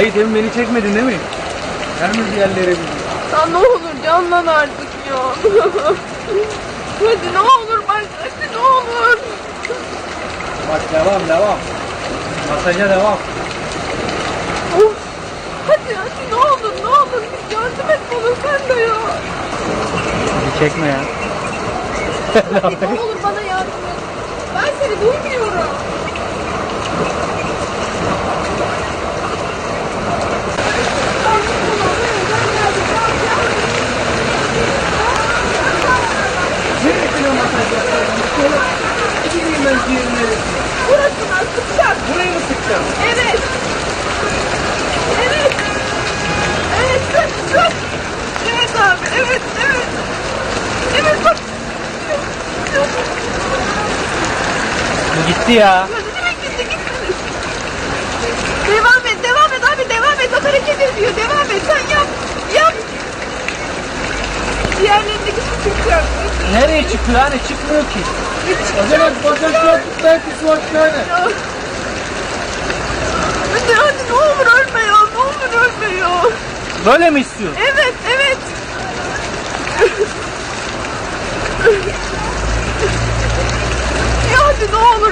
Hayır demin beni çekmedin değil mi? Her mi diğerlere Ya ne olur canlan artık ya. hadi ne olur bak hadi ne olur. Bak devam devam. Masaja devam. Of. Hadi hadi ne olur ne olur bir yardım et bana sen de ya. Hadi çekme ya. Hadi ne olur bana yardım et. Ben seni duymuyorum. Mı? Evet. Evet. Evet sık sık. Evet abi evet evet. Evet bak. Bu gitti ya. Gitti. Devam et devam et abi devam et. Bak hareket ediyor devam et sen yap. Yap. Diğerlerindeki su çıkacak. Nereye çıkıyor? Hani çıkmıyor ki. O zaman masaj yaptık bir su şöyle. Hadi hadi ne olur ölme ya ne olur ölme ya. Böyle mi istiyorsun? Evet evet. ya hadi ne olur.